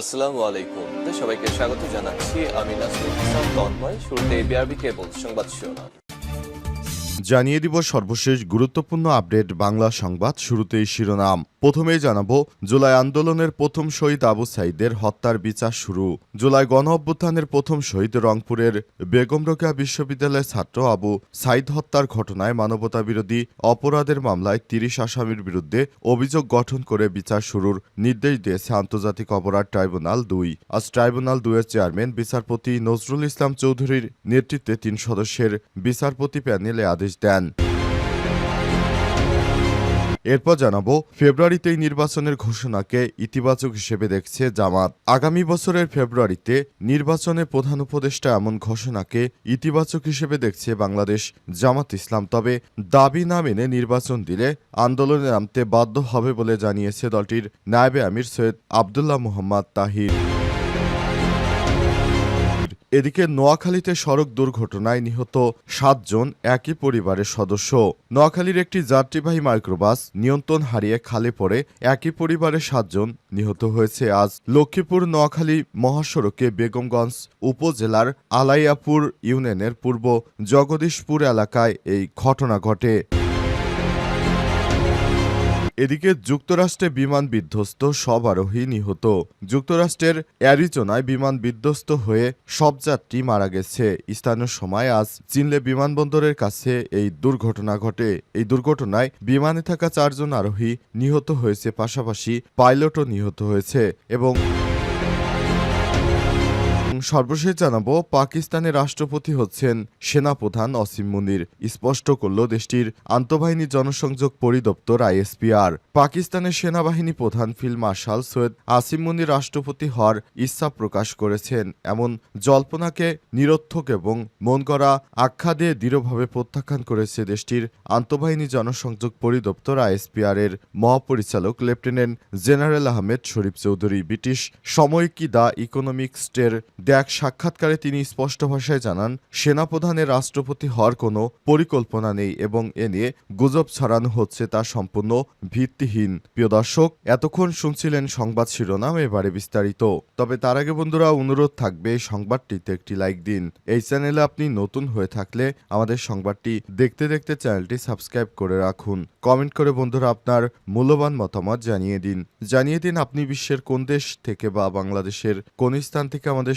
আসসালামু আলাইকুম। সবাইকে স্বাগত জানাচ্ছি। আমি নাসরুল ইসলাম। তন্ময়। শুরুতে বিআরবি কেবল সংবাদ শিরোনাম। জানিয়ে দিব সর্বশেষ গুরুত্বপূর্ণ আপডেট বাংলা সংবাদ শুরুতেই শিরোনাম। প্রথমেই জানাব, জুলাই আন্দোলনের প্রথম শহীদ আবু সাইদের হত্যার বিচার শুরু। জুলাই গণ অভ্যুত্থানের প্রথম শহীদ রংপুরের বেগম রোকেয়া বিশ্ববিদ্যালয়ের ছাত্র আবু সাইদ হত্যার ঘটনায় মানবতা বিরোধী অপরাধের মামলায় তিরিশ আসামির বিরুদ্ধে অভিযোগ গঠন করে বিচার শুরুর নির্দেশ দিয়েছে আন্তর্জাতিক অপরাধ ট্রাইব্যুনাল দুই। আজ ট্রাইব্যুনাল দুইয়ের চেয়ারম্যান, বিচারপতি নজরুল ইসলাম চৌধুরীর নেতৃত্বে তিন সদস্যের বিচারপতি প্যানেলে আদেশ দেন। এরপর জানাব ফেব্রুয়ারিতেই নির্বাচনের ঘোষণাকে ইতিবাচক হিসেবে দেখছে জামাত। আগামী বছরের ফেব্রুয়ারিতে নির্বাচনে প্রধান উপদেষ্টা এমন ঘোষণাকে ইতিবাচক হিসেবে দেখছে বাংলাদেশ জামাত ইসলাম। তবে দাবি না মেনে নির্বাচন দিলে আন্দোলনে নামতে বাধ্য হবে বলে জানিয়েছে দলটির নায়েবে আমির সৈয়দ আবদুল্লাহ মোহাম্মদ তাহির। এদিকে নোয়াখালীতে সড়ক দুর্ঘটনায় নিহত সাতজন একই পরিবারের সদস্য। নোয়াখালীর একটি যাত্রীবাহী মাইক্রোবাস নিয়ন্ত্রণ হারিয়ে খালে পড়ে একই পরিবারের সাতজন নিহত হয়েছে। আজ লক্ষ্মীপুর নোয়াখালী মহাসড়কে বেগমগঞ্জ উপজেলার আলাইয়াপুর ইউনিয়নের পূর্ব জগদীশপুর এলাকায় এই ঘটনা ঘটে। এদিকে যুক্তরাষ্ট্রে বিমান বিধ্বস্ত সব আরোহী নিহত। যুক্তরাষ্ট্রের অ্যারিজোনায় বিমান বিধ্বস্ত হয়ে সব যাত্রী মারা গেছে। স্থানীয় সময় আজ চিনলে বিমানবন্দরের কাছে এই দুর্ঘটনা ঘটে। এই দুর্ঘটনায় বিমানে থাকা চারজন আরোহী নিহত হয়েছে, পাশাপাশি পাইলটও নিহত হয়েছে এবং সর্বশেষ জানাব, পাকিস্তানের রাষ্ট্রপতি হচ্ছেন সেনাপ্রধান অসীম মুনির। স্পষ্ট করল দেশটির আন্তঃবাহিনী জনসংযোগ পরিদপ্তর আইএসপিআর। পাকিস্তানের সেনাবাহিনী প্রধান ফিল্ড মার্শাল সৈয়দ আসিম মুনির রাষ্ট্রপতি হওয়ার ইচ্ছা প্রকাশ করেছেন। এমন জল্পনাকে নিরর্থক এবং মন করা আখ্যা দিয়ে দৃঢ়ভাবে প্রত্যাখ্যান করেছে দেশটির আন্তঃবাহিনী জনসংযোগ পরিদপ্তর আইএসপিআর এর মহাপরিচালক lieutenant general Ahmed Sharif Chowdhury. British সাময়িকী দ্য ইকোনমিক্সটের এক সাক্ষাৎকারে তিনি স্পষ্ট ভাষায় জানান, সেনাপ্রধানের রাষ্ট্রপতি হওয়ার কোনো পরিকল্পনা নেই এবং এ নিয়ে গুজব ছড়ানো হচ্ছে তা সম্পূর্ণ ভিত্তিহীন। প্রিয় দর্শক, এতক্ষণ শুনছিলেন সংবাদ শিরোনাম, এবারে বিস্তারিত। তবে তার আগে বন্ধুরা, অনুরোধ থাকবে সংবাদটিতে একটি লাইক দিন। এই চ্যানেলে আপনি নতুন হয়ে থাকলে আমাদের সংবাদটি দেখতে দেখতে চ্যানেলটি সাবস্ক্রাইব করে রাখুন। কমেন্ট করে বন্ধুরা আপনার মূল্যবান মতামত জানিয়ে দিন। জানিয়ে দিন আপনি বিশ্বের কোন দেশ থেকে বা বাংলাদেশের কোন স্থান থেকে আমাদের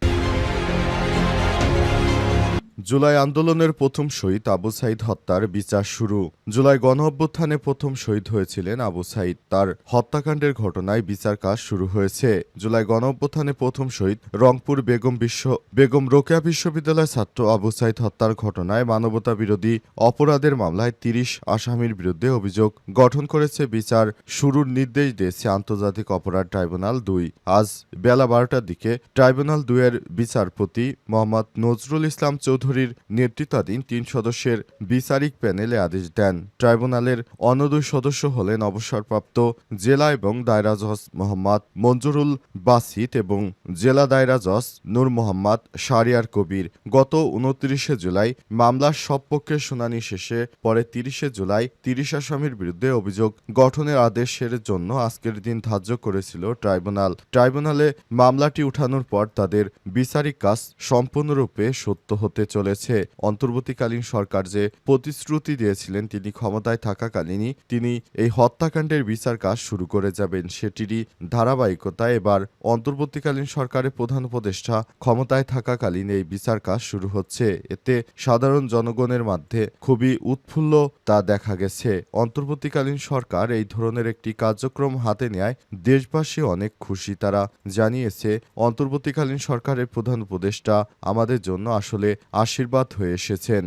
জুলাই আন্দোলনের প্রথম শহীদ আবু সাইদ হত্যার বিচার শুরু। জুলাই গণ অভ্যুত্থানে প্রথম শহীদ হয়েছিলেন আবু সাইদ। তার হত্যাকাণ্ডের ঘটনায় বিচার কাজ শুরু হয়েছে। জুলাই গণ অভ্যুত্থানে প্রথম শহীদ রংপুর বেগম বিশ্ব বেগম রোকেয়া বিশ্ববিদ্যালয়ের ছাত্র আবু সাইদ হত্যার ঘটনায় মানবতা বিরোধী অপরাধের মামলায় তিরিশ আসামির বিরুদ্ধে অভিযোগ গঠন করেছে। বিচার শুরুর নির্দেশ দিয়েছে আন্তর্জাতিক অপরাধ ট্রাইব্যুনাল দুই। আজ বেলা বারোটার দিকে ট্রাইব্যুনাল দুইয়ের বিচারপতি মোহাম্মদ নজরুল ইসলাম চৌধুরীর নেতৃত্বাধীন তিন সদস্যের বিচারিক প্যানেলে আদেশ দেন। ট্রাইব্যুনালের অন্য দুই সদস্য হলেন অবসরপ্রাপ্ত জেলা এবং দায়রা জজ মোহাম্মদ মঞ্জুরুল বাসিত এবং জেলা দায়রা জজ নূর মোহাম্মদ শারিয়ার কবির। গত উনত্রিশে জুলাই মামলার সব পক্ষের শুনানি শেষে পরে তিরিশে জুলাই তিরিশ আসামির বিরুদ্ধে অভিযোগ গঠনের আদেশের জন্য আজকের দিন ধার্য করেছিল ট্রাইব্যুনাল। ট্রাইব্যুনালে মামলাটি উঠানোর পর তাদের বিচারিক কাজ সম্পূর্ণরূপে সত্য হতে চলেছে। অন্তর্বর্তীকালীন সরকার যে প্রতিশ্রুতি দিয়েছিলেন তিনি ক্ষমতায় থাকাকালীনই তিনি এই হত্যাকাণ্ডের বিচার কাজ শুরু করে যাবেন। সেটিরই ধারাবাহিকতায় এবার অন্তর্বর্তীকালীন সরকারের প্রধান উপদেষ্টা ক্ষমতায় থাকাকালীন এই বিচার কাজ শুরু হচ্ছে। এতে সাধারণ জনগণের মধ্যে খুবই উৎফুল্ল তা দেখা গেছে। অন্তর্বর্তীকালীন সরকার এই ধরনের একটি কার্যক্রম হাতে নেয় দেশবাসী অনেক খুশি। তারা জানিয়েছে, অন্তর্বর্তীকালীন সরকারের প্রধান উপদেষ্টা আমাদের জন্য আসলে আশীর্বাদ হয়ে এসেছেন।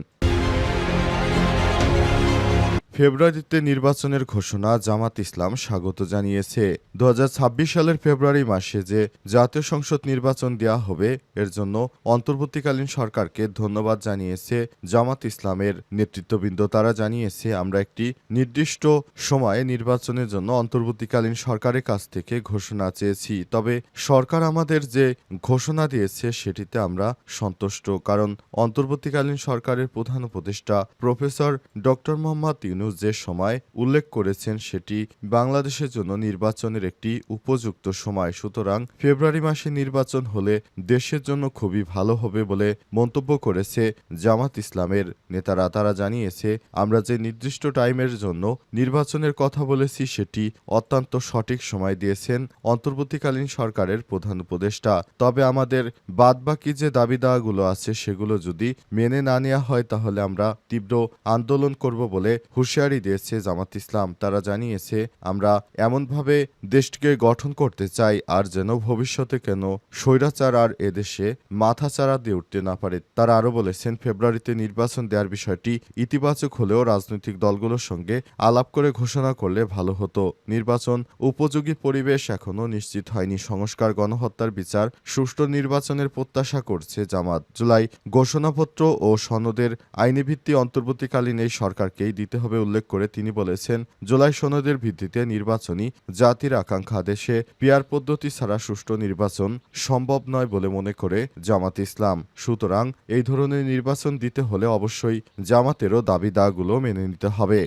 ফেব্রুয়ারিতে নির্বাচনের ঘোষণা, জামাত ইসলাম স্বাগত জানিয়েছে। দু হাজার ছাব্বিশ সালের ফেব্রুয়ারি মাসে যে জাতীয় সংসদ নির্বাচন দেওয়া হবে, এর জন্য অন্তর্বর্তীকালীন সরকারকে ধন্যবাদ জানিয়েছে জামাত ইসলামের নেতৃত্ববৃন্দ। তারা জানিয়েছে, আমরা একটি নির্দিষ্ট সময়ে নির্বাচনের জন্য অন্তর্বর্তীকালীন সরকারের কাছ থেকে ঘোষণা চেয়েছি। তবে সরকার আমাদের যে ঘোষণা দিয়েছে, সেটিতে আমরা সন্তুষ্ট। কারণ অন্তর্বর্তীকালীন সরকারের প্রধান উপদেষ্টা প্রফেসর ডক্টর মোহাম্মদ ইউনুস যে সময় উল্লেখ করেছেন সেটি বাংলাদেশের জন্য নির্বাচনের একটি উপযুক্ত সময়। সুতরাং ফেব্রুয়ারি মাসে নির্বাচন হলে দেশের জন্য খুবই ভালো হবে বলে মন্তব্য করেছে জামাত ইসলামের নেতারা। তারা জানিয়েছে, আমরা যে নির্দিষ্ট টাইমের জন্য নির্বাচনের কথা বলেছি সেটি অত্যন্ত সঠিক সময় দিয়েছেন অন্তর্বর্তীকালীন সরকারের প্রধান উপদেষ্টা। তবে আমাদের বাদবাকি যে দাবি দাওয়াগুলো আছে সেগুলো যদি মেনে না নেওয়া হয় তাহলে আমরা তীব্র আন্দোলন করব বলে হুঁশিয়ারি দিয়েছে জামাত ইসলাম। তারা জানিয়েছে, আমরা এমনভাবে দেশটিকে গঠন করতে চাই, আর যেন ভবিষ্যতে কেন স্বৈরাচার আর এদেশে মাথাচাড়া দিয়ে উঠতে না পারে। তারা আরও বলেছেন, ফেব্রুয়ারিতে নির্বাচন দেওয়ার বিষয়টি ইতিবাচক হলেও রাজনৈতিক দলগুলোর সঙ্গে আলাপ করে ঘোষণা করলে ভালো হতো। নির্বাচন উপযোগী পরিবেশ এখনও নিশ্চিত হয়নি। সংস্কার, গণহত্যার বিচার, সুষ্ঠু নির্বাচনের প্রত্যাশা করছে জামাত। জুলাই ঘোষণাপত্র ও সনদের আইনি ভিত্তি অন্তর্বর্তীকালীন এই সরকারকেই দিতে হবে উল্লেখ করে তিনি বলেছেন, জুলাই সনদের ভিত্তিতে নির্বাচনী জাতির আকাঙ্ক্ষা দেশে পিয়ার পদ্ধতি ছাড়া সুষ্ঠু নির্বাচন সম্ভব নয় বলে মনে করে জামাত ইসলাম। সুতরাং এই ধরনের নির্বাচন দিতে হলে অবশ্যই জামাতেরও দাবি দাগুলো মেনে নিতে হবে।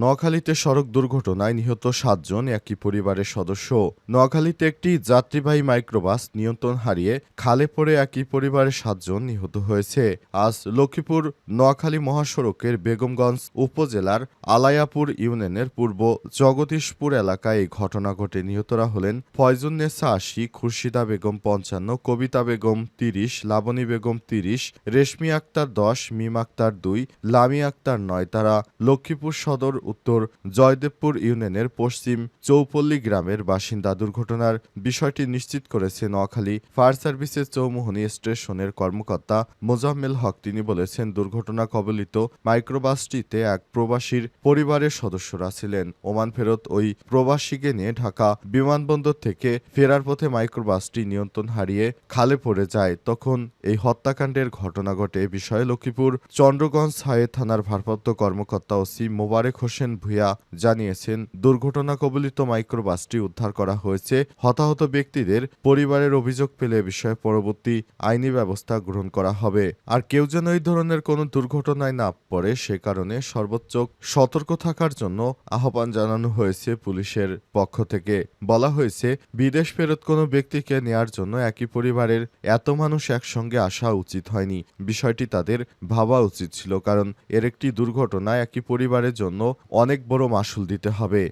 নোয়াখালীতে সড়ক দুর্ঘটনায় নিহত সাতজন, একই পরিবারের সদস্য। নোয়াখালীতে একটি যাত্রীবাহী মাইক্রোবাস নিয়ন্ত্রণ হারিয়ে খালে পড়ে একই পরিবারের সাতজন নিহত হয়েছে। আজ লক্ষ্মীপুর নোয়াখালী মহাসড়কের বেগমগঞ্জ উপজেলার আলায়াপুর ইউনিয়নের পূর্ব জগদীশপুর এলাকায় এই ঘটনা ঘটে। নিহতরা হলেন ফয়জুন্নেসা আশি, খুরশিদা বেগম পঞ্চান্ন, কবিতা বেগম তিরিশ, লাবণী বেগম তিরিশ, রেশমি আক্তার দশ, মিম আক্তার দুই, লামি আক্তার নয়। তারা লক্ষ্মীপুর সদর উত্তর জয়দেবপুর ইউনিয়নের পশ্চিম চৌপল্লী গ্রামের বাসিন্দা দুর্ঘটনার বিষয়টি নিশ্চিত করেছে নোয়াখালী ফায়ার সার্ভিসের চৌমোহনী স্টেশনের কর্মকর্তা মোজাম্মেল হক। তিনি বলেছেন, দুর্ঘটনা কবলিত মাইক্রোবাসটিতে এক প্রবাসীর পরিবারের সদস্যরা ছিলেন। ওমান ফেরত ওই প্রবাসীকে নিয়ে ঢাকা বিমানবন্দর থেকে ফেরার পথে মাইক্রোবাসটি নিয়ন্ত্রণ হারিয়ে খালে পড়ে যায়। তখন এই হত্যাকাণ্ডের ঘটনা ঘটে। এ বিষয়ে লক্ষ্মীপুর চন্দ্রগঞ্জ হায়ে থানার ভারপ্রাপ্ত কর্মকর্তা ওসি মোবারক হোসেন ভূয়া জানিয়েছেন, দুর্ঘটনা কবলিত মাইক্রোবাসটি উদ্ধার করা হয়েছে। হতাহত ব্যক্তিদের পরিবারের অভিযোগ পেলে বিষয়ে পরবর্তী আইনি ব্যবস্থা গ্রহণ করা হবে। আর কেউ যেন এই ধরনের কোনো দুর্ঘটনায় না পড়ে, সে কারণে সর্বোচ্চ সতর্ক থাকার জন্য আহ্বান জানানো হয়েছে পুলিশের পক্ষ থেকে। বলা হয়েছে, বিদেশ ফেরত কোনো ব্যক্তিকে নেয়ার জন্য একই পরিবারের এত মানুষ একসঙ্গে আসা উচিত হয়নি। বিষয়টি তাদের ভাবা উচিত ছিল, কারণ এর একটি দুর্ঘটনা একই পরিবারের জন্য অনেক বড় মাসুল দিতে হবে।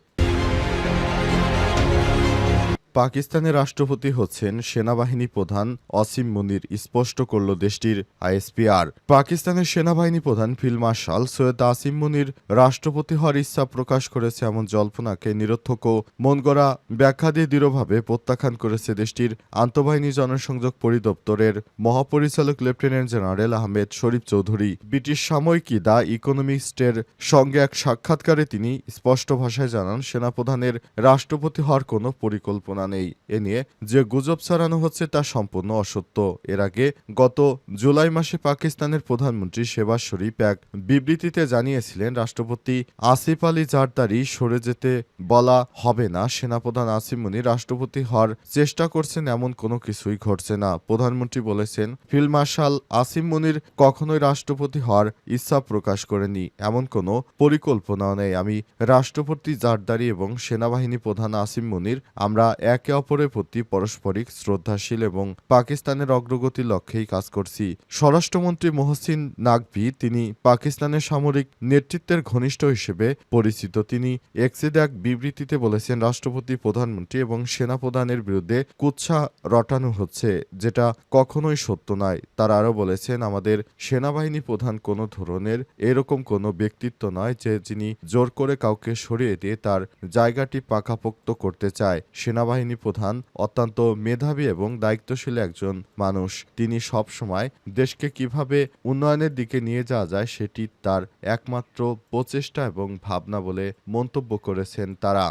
পাকিস্তানের রাষ্ট্রপতি হচ্ছেন সেনাবাহিনী প্রধান অসিম মুনির, স্পষ্ট করল দেশটির আইএসপিআর। পাকিস্তানের সেনাবাহিনী প্রধান ফিল্ড মার্শাল সৈয়দ আসিম মুনির রাষ্ট্রপতি হওয়ার ইচ্ছা প্রকাশ করেছে এমন জল্পনাকে নিরর্থক ও মন গড়া ব্যাখ্যা দিয়ে দৃঢ়ভাবে প্রত্যাখ্যান করেছে দেশটির আন্তঃবাহিনী জনসংযোগ পরিদপ্তরের মহাপরিচালক lieutenant general Ahmed Sharif Chowdhury. British সাময়িকী দ্য ইকোনমিস্টের সঙ্গে এক সাক্ষাৎকারে তিনি স্পষ্ট ভাষায় জানান, সেনাপ্রধানের রাষ্ট্রপতি হওয়ার কোনো পরিকল্পনা নেই এ নিয়ে যে গুজব ছড়ানো হচ্ছে তা সম্পূর্ণ অসত্য। এর আগে গত জুলাই মাসে পাকিস্তানের প্রধানমন্ত্রী শেবাজ শরীফ এক বিবৃতিতে জানিয়েছিলেন, রাষ্ট্রপতি আসিফ আলী জারদারি সরে যেতে বলা হবে না। সেনাপ্রধান আসিম মুনি রাষ্ট্রপতি হওয়ার চেষ্টা করছেন, এমন কোনো কিছুই ঘটছে না। প্রধানমন্ত্রী বলেছেন, ফিল্ড মার্শাল আসিম মুনির কখনোই রাষ্ট্রপতি হওয়ার ইচ্ছা প্রকাশ করেনি। এমন কোনো পরিকল্পনাও নেই। আমি রাষ্ট্রপতি জারদারি এবং সেনাবাহিনী প্রধান আসিম মুনির, আমরা একে অপরের প্রতি পারস্পরিক শ্রদ্ধাশীল এবং পাকিস্তানের অগ্রগতির লক্ষ্যেই কাজ করছি। স্বরাষ্ট্রমন্ত্রী মোহসিন নাকভি তিনি পাকিস্তানের সামরিক নেতৃত্বের ঘনিষ্ঠ হিসেবে পরিচিত। তিনি এক্সিড এক বিবৃতিতে বলেছেন, রাষ্ট্রপতি, প্রধানমন্ত্রী এবং সেনাপ্রধানের বিরুদ্ধে কুৎসা রটানো হচ্ছে, যেটা কখনোই সত্য নয়। তারা আরও বলেছেন, আমাদের সেনাবাহিনী প্রধান কোনো ধরনের এরকম কোনো ব্যক্তিত্ব নয় যে যিনি জোর করে কাউকে সরিয়ে দিয়ে তার জায়গাটি পাকাপোক্ত করতে চায়। সেনাবাহিনী সেনাবাহিনী প্রধান, অত্যন্ত মেধাবী এবং দায়িত্বশীল একজন মানুষ। তিনি সব সময় দেশকে কীভাবে উন্নয়নের দিকে নিয়ে যাওয়া যায় সেটি তার একমাত্র প্রচেষ্টা এবং ভাবনা বলে মন্তব্য করেছেন তারা।